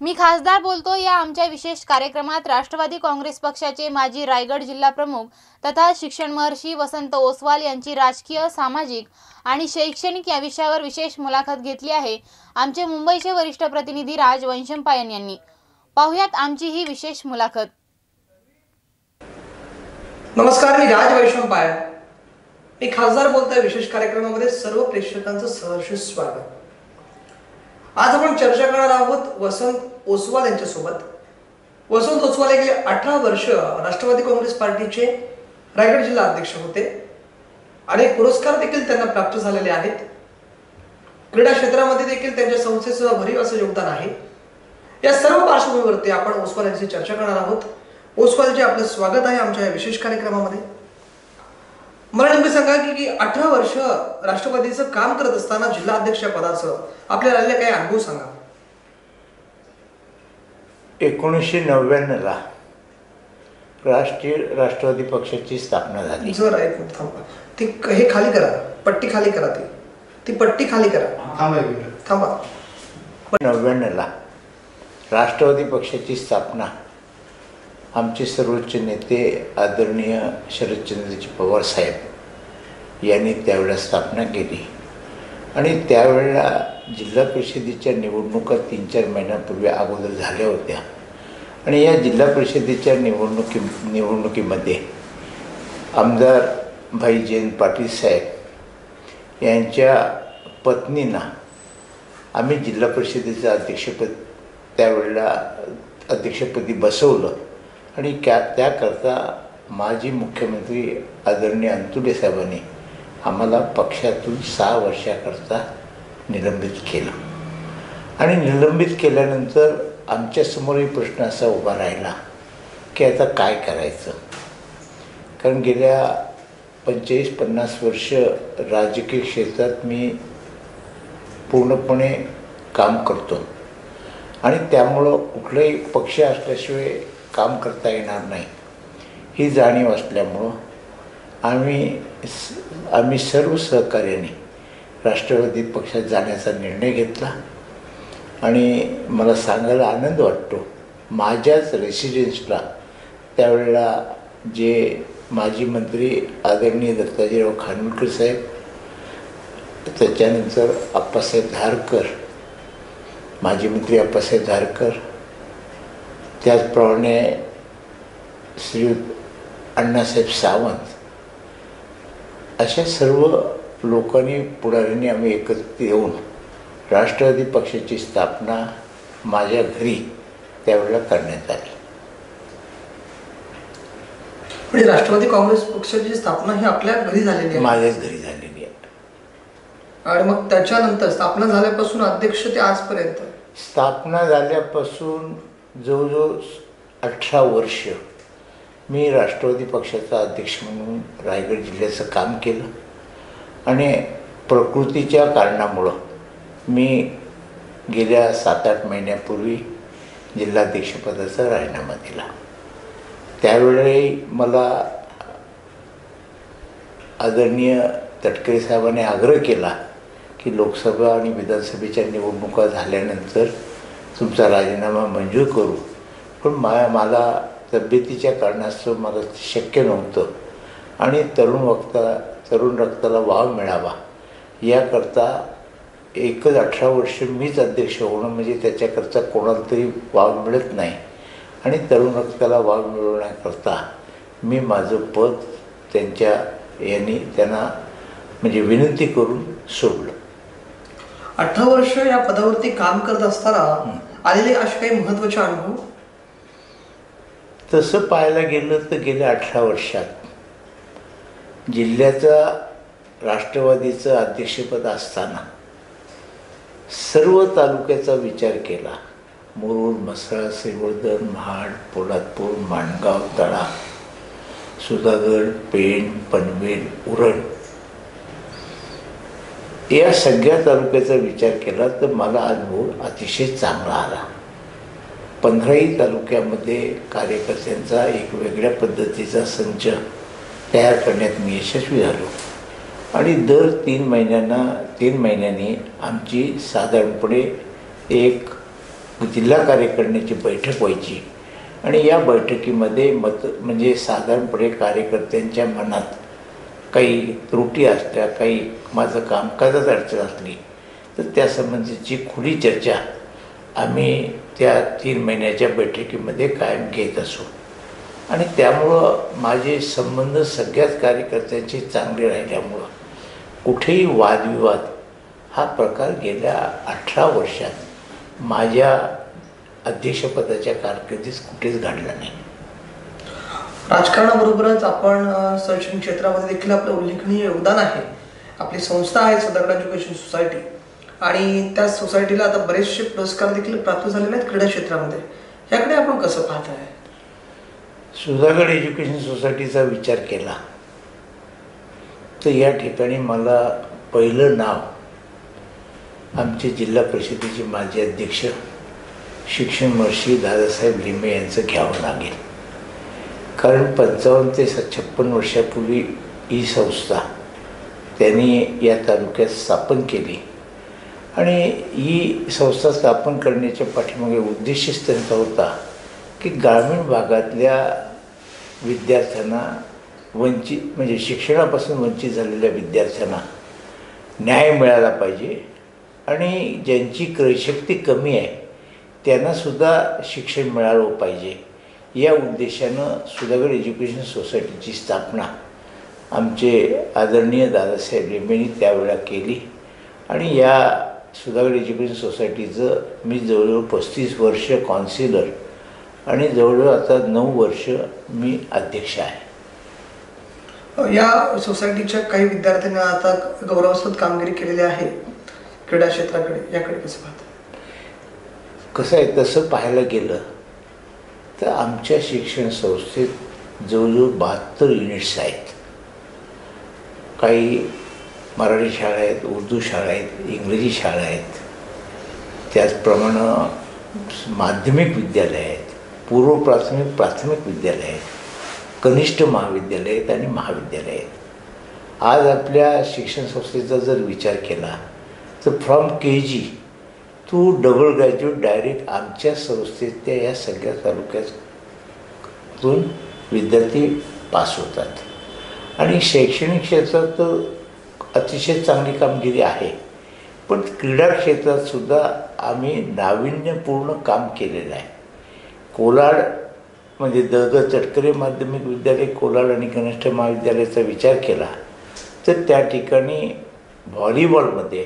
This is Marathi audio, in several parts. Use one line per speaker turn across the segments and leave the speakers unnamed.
मी खासदार बोलतो या आमच्या विशेष कार्यक्रमात राष्ट्रवादी काँग्रेस पक्षाचे माजी रायगड जिल्हा प्रमुख तथा शिक्षण महर्षी वसंत ओसवाल यांची राजकीय सामाजिक आणि शैक्षणिक या विषयावर विशेष मुलाखत घेतली आहे. आमचे मुंबईचे वरिष्ठ प्रतिनिधी राज वंशंपायन यांनी. पाहुयात आमची ही विशेष मुलाखत.
नमस्कार मी राज वैशंपायन मी खासदार बोलतोय विशेष कार्यक्रमामध्ये सर्व प्रेक्षकांचं सहर्ष स्वागत. आज आपण चर्चा करणार आहोत वसंत ओसवाल यांच्यासोबत. वसंत ओसवाल हे गेले अठरा वर्ष राष्ट्रवादी काँग्रेस पार्टीचे रायगड जिल्हा अध्यक्ष होते. अनेक पुरस्कार देखील त्यांना प्राप्त झालेले आहेत. क्रीडा क्षेत्रामध्ये देखील त्यांच्या संस्थेचं भरीव असं योगदान आहे. या सर्व पार्श्वभूमीवरती आपण ओसवाल यांची चर्चा करणार आहोत. ओसवालचे आपलं स्वागत आहे आमच्या या विशेष कार्यक्रमामध्ये. मला नेमकं सांगा की की अठरा वर्ष राष्ट्रवादीचं काम करत असताना जिल्हा अध्यक्ष पदाचं आपल्याला आलेले काही अनुभव सांगा.
एकोणीसशे नव्याण्णवला राष्ट्रीय राष्ट्रवादी पक्षाची स्थापना झाली.
जर ती हे खाली करा. पट्टी खाली करा ती. ती पट्टी खाली करा. थांबा.
नव्याण्णवला राष्ट्रवादी पक्षाची स्थापना आमचे सर्वोच्च नेते आदरणीय शरदचंद्रजी पवार साहेब यांनी त्यावेळेला स्थापना केली. आणि त्यावेळेला जिल्हा परिषदेच्या निवडणुका तीन चार महिन्यापूर्वी अगोदर झाल्या होत्या. आणि या जिल्हा परिषदेच्या निवडणुकी निवडणुकीमध्ये आमदार भाई जयंत पाटील साहेब यांच्या पत्नींना आम्ही जिल्हा परिषदेचं अध्यक्षपद त्यावेळेला अध्यक्षपदी बसवलं. आणि त्या त्याकरता माजी मुख्यमंत्री आदरणीय अंतुले साहेबांनी आम्हाला पक्षातून सहा वर्षाकरता निलंबित केलं. आणि निलंबित केल्यानंतर आमच्यासमोरही प्रश्न असा उभा राहिला की आता काय करायचं? कारण गेल्या पंचेचाळीस पन्नास वर्ष राजकीय क्षेत्रात मी पूर्णपणे काम करतो. आणि त्यामुळं कुठलाही पक्ष असल्याशिवाय काम करता येणार नाही. ही जाणीव असल्यामुळं आम्ही स- आम्ही सर्व सहकार्याने राष्ट्रवादी पक्षात जाण्याचा निर्णय घेतला. आणि मला सांगायला आनंद वाटतो माझ्याच रेसिडेन्सला त्यावेळेला जे माजी मंत्री आदरणीय दत्ताजीराव खानविलकर साहेब त्याच्यानंतर आप्पासाहेब धारकर माजी मंत्री आप्पासाहेब धारकर त्याचप्रमाणे श्री अण्णासाहेब सावंत अशा सर्व लोकांनी पुढाऱ्यांनी आम्ही एकत्रित येऊन राष्ट्रवादी पक्षाची स्थापना माझ्या घरी त्यावेळेला करण्यात आली.
म्हणजे राष्ट्रवादी काँग्रेस पक्षाची स्थापना ही आपल्या घरी झालेली आहे?
माझ्याच घरी झालेली आहे.
आणि मग त्याच्यानंतर स्थापना झाल्यापासून अध्यक्ष ते आजपर्यंत?
स्थापना झाल्यापासून जवळजवळ अठरा वर्ष मी राष्ट्रवादी पक्षाचा अध्यक्ष म्हणून रायगड जिल्ह्याचं काम केलं. आणि प्रकृतीच्या कारणामुळं मी गेल्या सात आठ महिन्यापूर्वी जिल्हाध्यक्षपदाचा राजीनामा दिला. त्यावेळी मला आदरणीय तटकरे साहेबांनी आग्रह केला की लोकसभा आणि विधानसभेच्या निवडणुका झाल्यानंतर तुमचा राजीनामा मंजूर करू. पण मा मला तब्येतीच्या कारणास्तव मला शक्य नव्हतं. आणि तरुण वक्ता तरुण रक्ताला वाव मिळावा. याकरता एकच अठरा वर्ष मीच अध्यक्ष होणं म्हणजे त्याच्याकरता कोणाला तरी वाव मिळत नाही. आणि तरुण रक्ताला वाव मिळवण्याकरता मी माझं पद त्यांच्या यांनी त्यांना म्हणजे विनंती करून सोडलं.
अठरा वर्ष या पदावरती काम करत असताना आलेले असे काही महत्त्वाचे अनुभव?
तसं पाहायला गेलं तर गेल्या अठरा वर्षात जिल्ह्याचा राष्ट्रवादीचं अध्यक्षपद असताना सर्व तालुक्याचा विचार केला. मुरुड मसळा श्रीवर्धन महाड पोलादपूर माणगाव तळा सुधागड पेण पनवेल उरण या सगळ्या तालुक्याचा विचार केला तर मला अनुभव अतिशय चांगला आला. पंधराही तालुक्यामध्ये कार्यकर्त्यांचा एक वेगळ्या पद्धतीचा संच तयार करण्यात मी यशस्वी झालो. आणि दर तीन महिन्यांना तीन महिन्यांनी आमची साधारणपणे एक जिल्हा कार्यकारिणीची बैठक व्हायची. आणि या बैठकीमध्ये मत म्हणजे साधारणपणे कार्यकर्त्यांच्या मनात काही त्रुटी असल्या काही माझं कामकाजात अडचण असली तर त्यासंबंधीची खुली चर्चा आम्ही त्या तीन महिन्याच्या बैठकीमध्ये कायम घेत असू. आणि त्यामुळं माझे संबंध सगळ्याच कार्यकर्त्यांचे चांगले राहिल्यामुळं कुठेही वादविवाद हा प्रकार गेल्या अठरा वर्षात माझ्या अध्यक्षपदाच्या कारकिर्दीत कुठेच घडला नाही.
राजकारणाबरोबरच आपण शैक्षणिक क्षेत्रामध्ये देखील आपलं उल्लेखनीय योगदान आहे. आपली संस्था आहे सदागड एज्युकेशन सोसायटी. आणि त्या सोसायटीला आता बरेचसे पुरस्कार देखील प्राप्त झालेले आहेत क्रीडा क्षेत्रामध्ये. याकडे आपण कसं पाहताय?
सुधागड एज्युकेशन सोसायटीचा विचार केला. तर या ठिकाणी मला पहिलं नाव आमचे जिल्हा परिषदेचे माजी अध्यक्ष शिक्षण महर्षी दादासाहेब लिंबे यांचं घ्यावं लागेल. कारण पंचावन्न ते छप्पन वर्षापूर्वी ही संस्था त्यांनी या तालुक्यात स्थापन केली. आणि ही संस्था स्थापन करण्याच्या पाठीमागे उद्देशच त्यांचा होता की ग्रामीण भागातल्या विद्यार्थ्यांना वंचित म्हणजे शिक्षणापासून वंचित झालेल्या विद्यार्थ्यांना न्याय मिळाला पाहिजे. आणि ज्यांची क्रयशक्ती कमी आहे त्यांनासुद्धा शिक्षण मिळालं पाहिजे. या उद्देशानं सुधागड एज्युकेशन सोसायटीची स्थापना आमचे आदरणीय दादासाहेब लिंबेनी त्यावेळेला केली. आणि या सुधागड एज्युकेशन सोसायटीचं मी जवळजवळ पस्तीस वर्ष कॉन्सिलर आणि जवळजवळ आता नऊ वर्ष मी अध्यक्ष आहे.
या सोसायटीच्या काही विद्यार्थ्यांनी आता गौरवास्पद कामगिरी केलेली आहे क्रीडा क्षेत्राकडे याकडे कसं पाहताय
कसं आहे तसं पाहायला गेलं तर आमच्या शिक्षण संस्थेत जवळजवळ बहात्तर युनिट्स आहेत. काही मराठी शाळा आहेत उर्दू शाळा आहेत इंग्रजी शाळा आहेत. त्याचप्रमाणे माध्यमिक विद्यालय आहेत पूर्व प्राथमिक प्राथमिक विद्यालय आहेत कनिष्ठ महाविद्यालय आहेत आणि महाविद्यालय आहेत. आज आपल्या शिक्षण संस्थेचा जर विचार केला तर from K G to double graduate direct आमच्या संस्थेतल्या या सगळ्या तालुक्यातून विद्यार्थी पास होतात. आणि शैक्षणिक क्षेत्रात अतिशय चांगली कामगिरी आहे. पण क्रीडा क्षेत्रातसुद्धा आम्ही नाविन्यपूर्ण काम केलेलं आहे. कोलाड म्हणजे द ग चटकरे माध्यमिक विद्यालय कोलाड आणि कनिष्ठ महाविद्यालयाचा विचार केला तर त्या ठिकाणी व्हॉलीबॉलमध्ये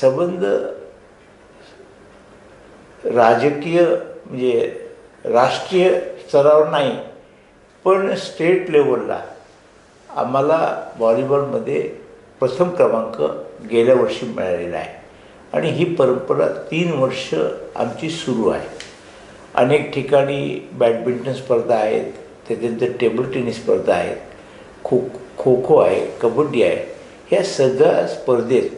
संबंध राजकीय म्हणजे राष्ट्रीय स्तरावर नाही पण स्टेट लेवलला आम्हाला व्हॉलीबॉलमध्ये प्रथम क्रमांक गेल्या वर्षी मिळालेला आहे. आणि ही परंपरा तीन वर्ष आमची सुरू आहे. अनेक ठिकाणी बॅडमिंटन स्पर्धा आहेत त्याच्यानंतर टेबल टेनिस स्पर्धा आहेत खो खो खो आहे कबड्डी आहे. ह्या सगळ्या स्पर्धेत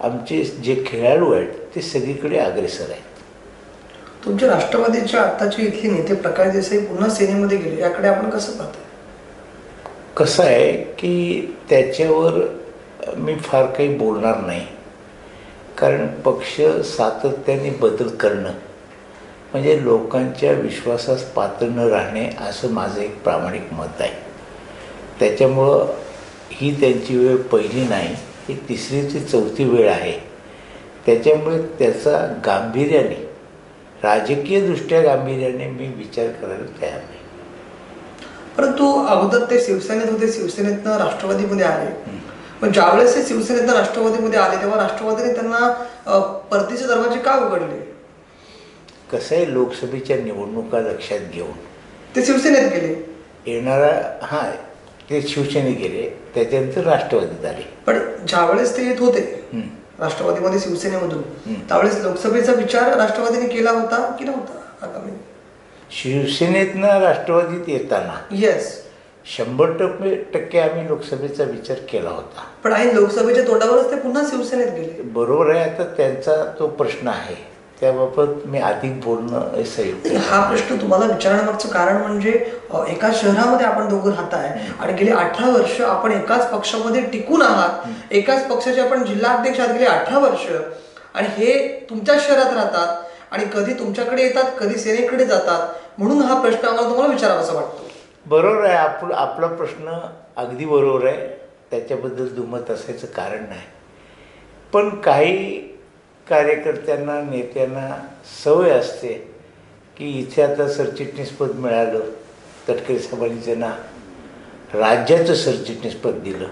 आमचे जे खेळाडू आहेत ते सगळीकडे अग्रेसर आहेत.
तुमच्या राष्ट्रवादीच्या आत्ताचे इथले नेते प्रकाश देसाई पुन्हा सेनेमध्ये गेले याकडे आपण कसं पाहताय?
कसं आहे की त्याच्यावर मी फार काही बोलणार नाही. कारण पक्ष सातत्याने बदल करणं म्हणजे लोकांच्या विश्वासास पात्र न राहणे असं माझं एक प्रामाणिक मत आहे. त्याच्यामुळं ही त्यांची वेळ पहिली नाही ही तिसरी ते चौथी वेळ आहे. त्याच्यामुळे त्याचा गांभीर्याने राजकीयदृष्ट्या गांभीर्याने मी विचार करायला तयार नाही.
परंतु अगोदर ते शिवसेनेत होते शिवसेनेतनं राष्ट्रवादीमध्ये आले. पण ज्यावेळेस ते शिवसेनेतनं राष्ट्रवादीमध्ये आले तेव्हा राष्ट्रवादीने त्यांना परतीचे दरवाजे का उघडले?
कसं आहे लोकसभेच्या निवडणुका लक्षात घेऊन.
ते शिवसेनेत गेले.
येणारा हां ते शिवसेनेत गेले त्याच्यानंतर राष्ट्रवादीत आले.
पण ज्यावेळेस ते येत होते
हं.
राष्ट्रवादीमध्ये शिवसेनेमधून
हं.
त्यावेळेस लोकसभेचा विचार राष्ट्रवादीने केला होता की नव्हता? आगामी
शिवसेनेतनं राष्ट्रवादीत येताना
येस
शंभर टक्के टक्के आम्ही लोकसभेचा विचार केला होता.
पण आई लोकसभेच्या तोंडावरच ते पुन्हा शिवसेनेत गेले.
बरोबर आहे आता त्यांचा तो प्रश्न आहे. त्याबाबत मी अधिक बोलणं हे संयुक्त
हा प्रश्न तुम्हाला विचारण्यामागचं कारण म्हणजे एका शहरामध्ये आपण दोघं राहताय आणि गेली अठरा वर्ष आपण एकाच पक्षामध्ये टिकून आहात. एकाच पक्षाचे आपण जिल्हाध्यक्ष आहात गेली अठरा वर्ष. आणि हे तुमच्याच शहरात राहतात आणि कधी तुमच्याकडे येतात कधी सेनेकडे जातात. म्हणून हा प्रश्न आम्हाला तुम्हाला विचारावासा वाटतो.
बरोबर आहे आपलं आपला प्रश्न अगदी बरोबर आहे. त्याच्याबद्दल दुमत असायचं कारण नाही. पण काही कार्यकर्त्यांना नेत्यांना सवय असते की इथे आता सरचिटणीसपद मिळालं तटकरे साहेबांनी त्यांना राज्याचं सरचिटणीसपद दिलं.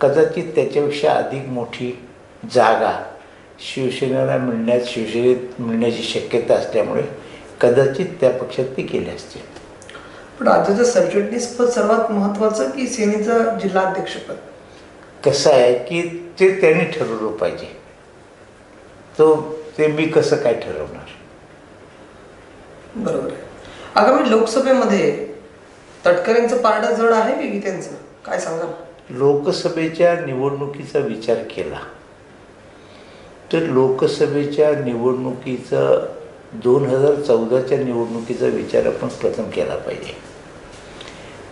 कदाचित त्याच्यापेक्षा अधिक मोठी जागा शिवसेनेला मिळण्यात शिवसेनेत मिळण्याची शक्यता असल्यामुळे कदाचित त्या पक्षात ते केले असते.
पण राज्याचं सरचिटणीस पद सर्वात महत्वाचं की सेनेचं जिल्हाध्यक्षपद?
कसं आहे की ते त्यांनी ठरवलं पाहिजे. तो ते मी कसं काय ठरवणार?
बरोबर आहे. आगामी लोकसभेमध्ये तटकरेंचं पारडं जड आहे की गीतेंचं काय सांगा
लोकसभेच्या निवडणुकीचा विचार केला. तर लोकसभेच्या निवडणुकीचा दोन हजार चौदाच्या निवडणुकीचा विचार आपण प्रथम केला पाहिजे.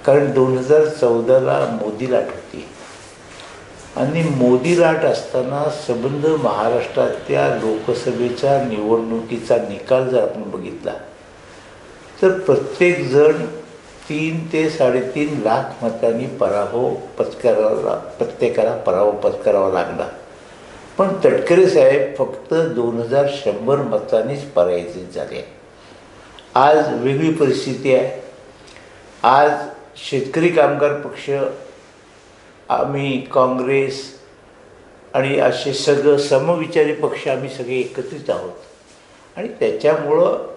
कारण दोन हजार चौदाला मोदी लाट होती. आणि मोदी लाट असताना संबंध महाराष्ट्रातल्या लोकसभेच्या निवडणुकीचा निकाल जर आपण बघितला तर प्रत्येकजण तीन ते साडेतीन लाख मतांनी पराभव पत्करावा प्रत्येकाला पराभव पत्करावा लागला. पण तटकरे साहेब फक्त दोन हजार शंभर मतांनीच पराजित झाले. आज वेगळी परिस्थिती आहे. आज शेतकरी कामगार पक्ष आम्ही काँग्रेस आणि असे सगळं समविचारी पक्ष आम्ही सगळे एकत्रित आहोत. आणि त्याच्यामुळं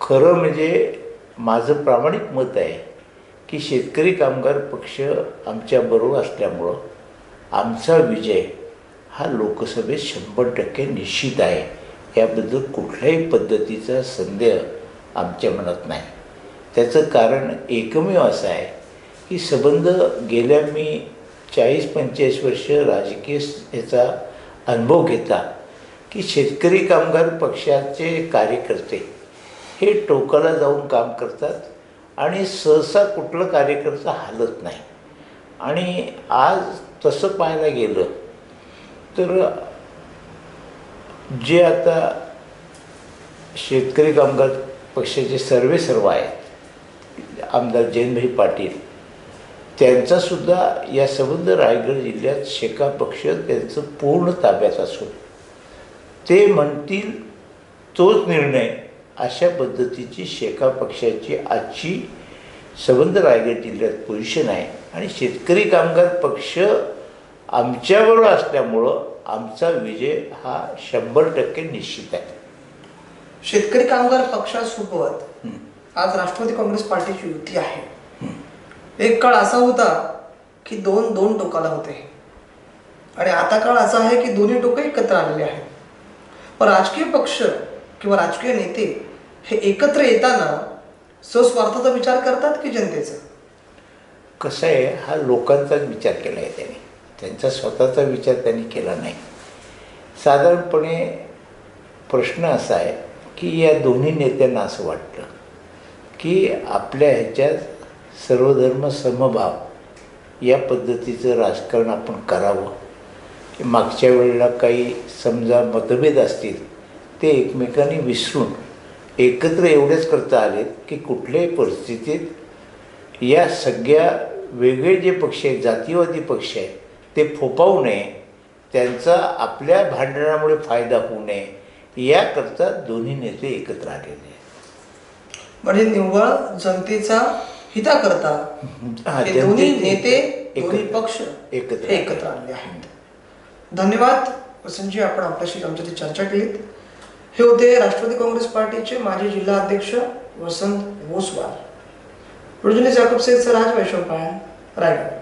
खरं म्हणजे माझं प्रामाणिक मत आहे की शेतकरी कामगार पक्ष आमच्याबरोबर असल्यामुळं आमचा विजय हा लोकसभेत शंभर टक्के निश्चित आहे. याबद्दल कुठल्याही पद्धतीचा संदेह आमच्या मनात नाही. त्याचं कारण एकमेव असं आहे की संबंध गेल्या मी चाळीस पंचेचाळीस वर्ष राजकीय याचा अनुभव घेता की शेतकरी कामगार पक्षाचे कार्यकर्ते हे टोकाला जाऊन काम करतात आणि सहसा कुठलं कार्यकर्ता हालत नाही. आणि आज तसं पाहायला गेलं तर जे आता शेतकरी कामगार पक्षाचे सर्वे सर्व आहेत आमदार जयंतभाई पाटील त्यांचासुद्धा या संबंध रायगड जिल्ह्यात शेका पक्ष त्यांचं पूर्ण ताब्यात असून ते म्हणतील तोच निर्णय अशा पद्धतीची शेका पक्षाची आजची संबंध रायगड जिल्ह्यात पोझिशन आहे. आणि शेतकरी कामगार पक्ष आमच्याबरोबर असल्यामुळं आमचा विजय हा शंभर टक्के निश्चित आहे.
शेतकरी कामगार पक्षासोबत आज राष्ट्रवादी काँग्रेस पार्टीची युती आहे. एक काळ असा होता की दोन दोन टोकाला होते. आणि आता काळ असा आहे की दोन्ही टोकं एकत्र आलेले आहेत. पण राजकीय पक्ष किंवा राजकीय नेते हे एकत्र येताना स्वस्वार्थाचा विचार करतात की जनतेचा?
कसं आहे हा लोकांचाच विचार केला आहे त्यांनी. त्यांचा स्वतःचा विचार त्यांनी केला नाही. साधारणपणे प्रश्न असा आहे की या दोन्ही नेत्यांना असं वाटतं की आपल्या ह्याच्यात सर्वधर्म समभाव या पद्धतीचं राजकारण आपण करावं. मागच्या वेळेला काही समजा मतभेद असतील ते एकमेकांनी विसरून एकत्र एवढेच करता आलेत की कुठल्याही परिस्थितीत या सगळ्या वेगळे जे पक्ष आहेत जातीवादी पक्ष आहेत ते फोपावू नये त्यांचा आपल्या भांडणामुळे फायदा होऊ नये याकरता दोन्ही नेते एकत्र आलेले
म्हणजे निव्वळ जनतेचा हिता करता दोन्ही नेते दोन्ही पक्ष
एकत्र
एकत्र आलेले आहेत. धन्यवाद वसंतजी आपण आपल्याशी आमच्याशी चर्चा केलीत. हे होते राष्ट्रवादी काँग्रेस पार्टीचे माजी जिल्हा अध्यक्ष वसंत ओसवाल. प्रोजनी जाकब सर राज वैशव रायगड.